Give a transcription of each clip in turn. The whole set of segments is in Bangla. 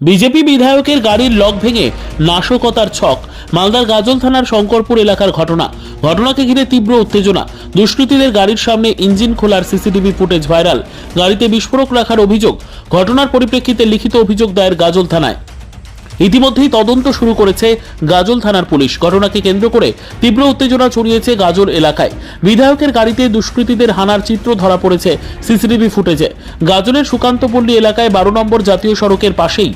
বিজেপি বিধায়কের গাড়ির লক ভেঙে নাশকতার ছক, মালদার গাজল থানার শঙ্করপুর এলাকার ঘটনা। ঘটনাকে ঘিরে তীব্র উত্তেজনা। দুষ্কৃতীদের গাড়ির সামনে ইঞ্জিন খোলার সিসিটিভি ফুটেজ ভাইরাল। গাড়িতে বিস্ফোরক রাখার অভিযোগ, ঘটনার পরিপ্রেক্ষিতে লিখিত অভিযোগ দায়ের গাজল থানায়। ইতিমধ্যেই তদন্ত শুরু করেছে গাজল থানার পুলিশ। ঘটনাকে কেন্দ্র করে তীব্র উত্তেজনা ছড়িয়েছে গাজল এলাকায়। বিধায়কের গাড়িতে দুষ্কৃতীদের হানার চিত্র ধরা পড়েছে সিসিটিভি ফুটেজে। গাজলের সুকান্তপল্লী এলাকায় বারো নম্বর জাতীয় সড়কের পাশেই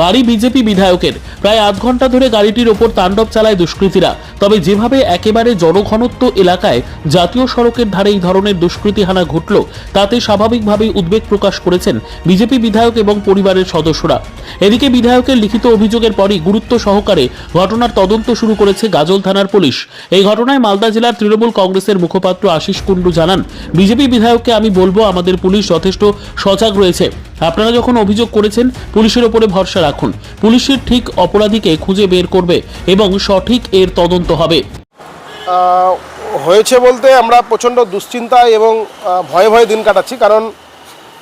বাড়ি বিজেপি বিধায়কের। প্রায় আধ ঘণ্টা ধরে গাড়িটির ওপর তাণ্ডব চালায় দুষ্কৃতীরা। তবে যেভাবে একেবারে জনঘনত্ব এলাকায় জাতীয় সড়কের ধারে এই ধরনের দুষ্কৃতী হানা ঘটল, তাতে স্বাভাবিকভাবেই উদ্বেগ প্রকাশ করেছেন বিজেপি বিধায়ক এবং পরিবারের সদস্যরা। এদিকে বিধায়কের লিখিত অভিযোগের পরই গুরুত্ব সহকারে ঘটনার তদন্ত শুরু করেছে গাজল থানার পুলিশ। এই ঘটনায় মালদা জেলার তৃণমূল কংগ্রেসের মুখপাত্র আশিস কুণ্ডু জানান, বিজেপি বিধায়ককে আমি বলব, আমাদের পুলিশ যথেষ্ট সজাগ রয়েছে। আপনারা যখন অভিযোগ করেছেন, পুলিশের ওপরে ভরসা রাখুন। পুলিশের ঠিক অপরাধীকে খুঁজে বের করবে এবং সঠিক এর তদন্ত হবে। হয়েছে বলতে আমরা প্রচণ্ড দুশ্চিন্তায় এবং ভয়ে ভয়ে দিন কাটাচ্ছি। কারণ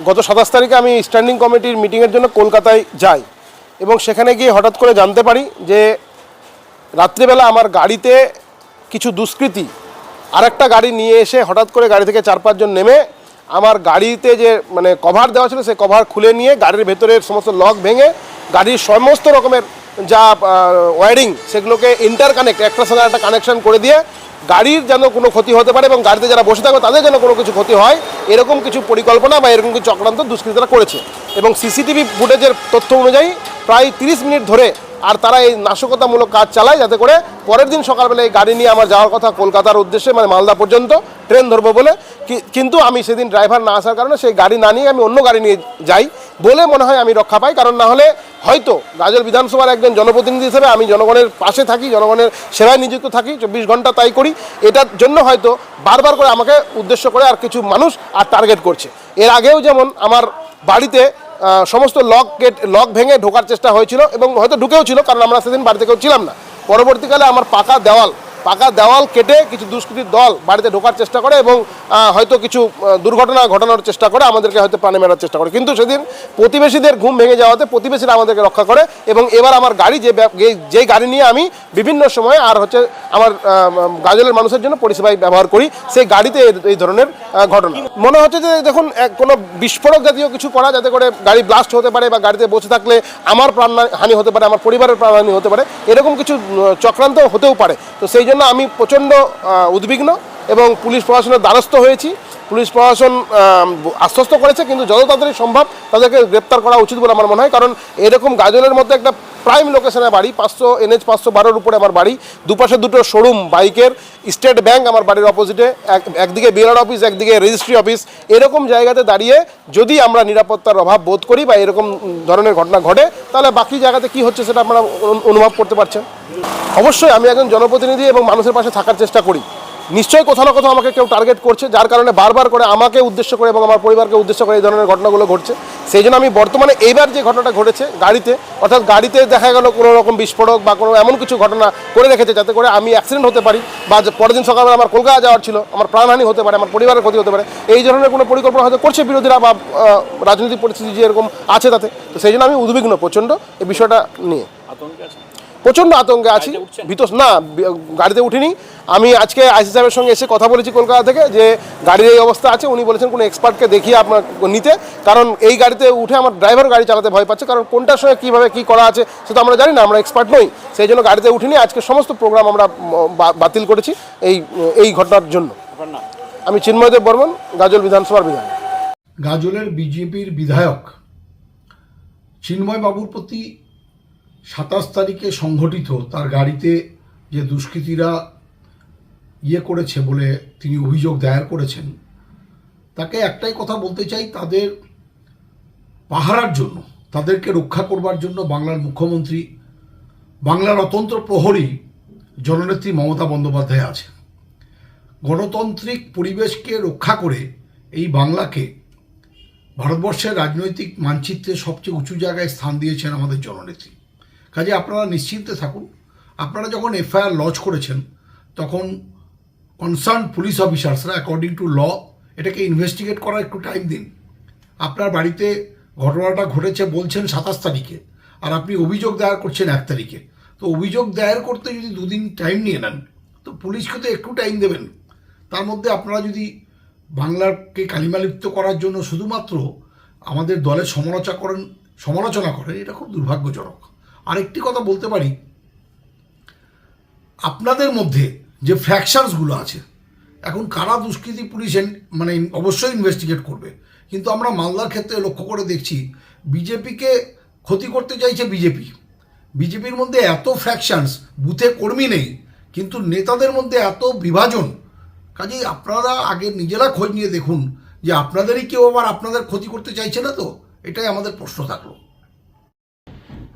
গত সাতাশ তারিখে আমি স্ট্যান্ডিং কমিটির মিটিংয়ের জন্য কলকাতায় যাই এবং সেখানে গিয়ে হঠাৎ করে জানতে পারি যে রাত্রিবেলা আমার গাড়িতে কিছু দুষ্কৃতী আরেকটা গাড়ি নিয়ে এসে হঠাৎ করে গাড়ি থেকে চার পাঁচজন নেমে আমার গাড়িতে যে মানে কভার দেওয়া ছিল সে কভার খুলে নিয়ে গাড়ির ভেতরের সমস্ত লক ভেঙে গাড়ির সমস্ত রকমের যা ওয়ারিং সেগুলোকে ইন্টার কানেক্ট একটার সঙ্গে একটা কানেকশন করে দিয়ে গাড়ির যেন কোনো ক্ষতি হতে পারে এবং গাড়িতে যারা বসে থাকবে তাদের যেন কোনো কিছু ক্ষতি হয়, এরকম কিছু পরিকল্পনা বা এরকম কিছু চক্রান্ত দুষ্কৃতীরা করেছে। এবং সিসিটিভি ফুটেজের তথ্য অনুযায়ী প্রায় তিরিশ মিনিট ধরে আর তারা এই নাশকতামূলক কাজ চালায় যাতে করে পরের দিন সকালবেলা এই গাড়ি নিয়ে আমার যাওয়ার কথা কলকাতার উদ্দেশ্যে মানে মালদা পর্যন্ত ট্রেন ধরবো বলে। কিন্তু আমি সেদিন ড্রাইভার না আসার কারণে সেই গাড়ি না নিয়ে আমি অন্য গাড়ি নিয়ে যাই বলে মনে হয় আমি রক্ষা পাই। কারণ না হলে হয়তো গাজল বিধানসভার একজন জনপ্রতিনিধি হিসেবে আমি জনগণের পাশে থাকি, জনগণের সেবায় নিযুক্ত থাকি, চব্বিশ ঘণ্টা তাই করি। এটার জন্য হয়তো বারবার করে আমাকে উদ্দেশ্য করে আর কিছু মানুষ আর টার্গেট করছে। এর আগেও যেমন আমার বাড়িতে সমস্ত লক গেট, লক ভেঙে ঢোকার চেষ্টা হয়েছিল এবং হয়তো ঢুকেও ছিল, কারণ আমরা সেদিন বাড়িতে কেউ ছিলাম না। পরবর্তীকালে আমার পাকা দেওয়াল পাকা দেওয়াল কেটে কিছু দুষ্কৃতীর দল বাড়িতে ঢোকার চেষ্টা করে এবং হয়তো কিছু দুর্ঘটনা ঘটানোর চেষ্টা করে, আমাদেরকে হয়তো প্রাণে মেরার চেষ্টা করে। কিন্তু সেদিন প্রতিবেশীদের ঘুম ভেঙে যাওয়াতে প্রতিবেশীরা আমাদেরকে রক্ষা করে এবং এবার আমার গাড়ি, যে যেই গাড়ি নিয়ে আমি বিভিন্ন সময় আর হচ্ছে আমার গাজলের মানুষের জন্য পরিষেবায় ব্যবহার করি, সেই গাড়িতে এই- ধরনের ঘটনা। মনে হচ্ছে যে, দেখুন কোনো বিস্ফোরক জাতীয় কিছু করা যাতে করে গাড়ি ব্লাস্ট হতে পারে বা গাড়িতে বসে থাকলে আমার প্রাণ হানি হতে পারে, আমার পরিবারের প্রাণহানি হতে পারে, এরকম কিছু চক্রান্ত হতেও পারে। তো সেই জন্য আমি প্রচণ্ড উদ্বিগ্ন এবং পুলিশ প্রশাসনের দ্বারস্থ হয়েছি। পুলিশ প্রশাসন আশ্বস্ত করেছে, কিন্তু যত তাড়াতাড়ি সম্ভব তাদেরকে গ্রেপ্তার করা উচিত বলে আমার মনে হয়। কারণ এরকম গাজলের মধ্যে একটা প্রাইম লোকেশনে বাড়ি, পাঁচশো এনএচ পাঁচশো বারোর উপরে আমার বাড়ি। দুপাশে দুটো শোরুম বাইকের স্টেট ব্যাংক আমার বাড়ির অপোজিটে এক, একদিকে বিএলআর অফিস একদিকে রেজিস্ট্রি অফিস এরকম জায়গাতে দাঁড়িয়ে যদি আমরা নিরাপত্তার অভাব বোধ করি বা এরকম ধরনের ঘটনা ঘটে, তাহলে বাকি জায়গাতে কি হচ্ছে সেটা আপনারা অনুভব করতে পারছেন? অবশ্যই আমি একজন জনপ্রতিনিধি এবং মানুষের পাশে থাকার চেষ্টা করি। নিশ্চয়ই কোথাও না কোথাও আমাকে কেউ টার্গেট করছে, যার কারণে বারবার করে আমাকে উদ্দেশ্য করে এবং আমার পরিবারকে উদ্দেশ্য করে এই ধরনের ঘটনাগুলো ঘটছে। সেই জন্য আমি বর্তমানে এইবার যে ঘটনাটা ঘটেছে গাড়িতে, অর্থাৎ গাড়িতে দেখা গেল কোনো রকম বিস্ফোরক বা কোনো এমন কিছু ঘটনা করে রেখেছে যাতে করে আমি অ্যাক্সিডেন্ট হতে পারি বা পরের দিন সকালবেলা আমার কলকাতা যাওয়ার ছিল, আমার প্রাণহানি হতে পারে, আমার পরিবারের ক্ষতি হতে পারে, এই ধরনের কোনো পরিকল্পনা হয়তো করছে বিরোধীরা বা রাজনৈতিক পরিস্থিতি যে এরকম আছে তাতে। তো সেই জন্য আমি উদ্বিগ্ন প্রচণ্ড এই বিষয়টা নিয়ে। প্রচণ্ড আতঙ্কে আছি। ভীত না গাড়িতে উঠিনি। আমি আজকে আইসি সাহেবের সঙ্গে এসে কথা বলেছি কলকাতা থেকে যে গাড়ির এই অবস্থা আছে। উনি বলেছেন কোনো এক্সপার্টকে দেখিয়ে আপনার নিতে। কারণ এই গাড়িতে উঠে আমার ড্রাইভার গাড়ি চালাতে ভয় পাচ্ছে। কারণ কোনটার সঙ্গে কীভাবে কী করা আছে সেটা আমরা জানি না আমরা এক্সপার্ট নই। সেই জন্য গাড়িতে উঠিনি। আজকে সমস্ত প্রোগ্রাম আমরা বা- বাতিল করেছি এই এই ঘটনার জন্য। আমি চিন্ময়দেব বর্মন গাজল বিধানসভার বিধায়ক। গাজলের বিজেপির বিধায়ক চিন্ময় বাবুর প্রতি সাতাশ তারিখে সংঘটিত তার গাড়িতে যে দুষ্কৃতীরা ইয়ে করেছে বলে তিনি অভিযোগ দায়ের করেছেন, তাকে একটাই কথা বলতে চাই, তাদের পাহারার জন্য, তাদেরকে রক্ষা করবার জন্য বাংলার মুখ্যমন্ত্রী, বাংলার অতন্ত্র প্রহরী জননেত্রী মমতা বন্দ্যোপাধ্যায় আছে গণতান্ত্রিক পরিবেশকে রক্ষা করে এই বাংলাকে ভারতবর্ষের রাজনৈতিক মানচিত্রে সবচেয়ে উঁচু জায়গায় স্থান দিয়েছেন আমাদের জননেত্রী। কাজে আপনারা নিশ্চিন্তে থাকুন। আপনারা যখন এফআইআর লজ করেছেন, তখন কনসার্ন পুলিশ অফিসার্সরা অ্যাকর্ডিং টু ল এটাকে ইনভেস্টিগেট করার একটু টাইম দিন। আপনার বাড়িতে ঘটনাটা ঘটেছে বলছেন সাতাশ তারিখে, আর আপনি অভিযোগ দায়ের করছেন এক তারিখে। তো অভিযোগ দায়ের করতে যদি দুদিন টাইম নিয়ে নেন, তো পুলিশকে তো একটু টাইম দেবেন। তার মধ্যে আপনারা যদি বাংলাকে কালিমালিপ্ত করার জন্য শুধুমাত্র আমাদের দলের সমালোচনা করেন সমালোচনা করেন, এটা খুব দুর্ভাগ্যজনক। আরেকটি কথা বলতে পারি। আপনাদের মধ্যে যে ফ্র্যাকশনসগুলো আছে, এখন কারা দুষ্কৃতী পুলিশ মানে অবশ্যই ইনভেস্টিগেট করবে। কিন্তু আমরা মালদার ক্ষেত্রে লক্ষ্য করে দেখছি, বিজেপিকে ক্ষতি করতে চাইছে বিজেপি। বিজেপির মধ্যে এত ফ্র্যাকশনস বুথে কর্মী নেই, কিন্তু নেতাদের মধ্যে এত বিভাজন। কাজেই আপনারা আগে নিজেরা খোঁজ নিয়ে দেখুন যে আপনাদেরই কেউ আবার আপনাদের ক্ষতি করতে চাইছে না তো? এটাই আমাদের প্রশ্ন থাকল।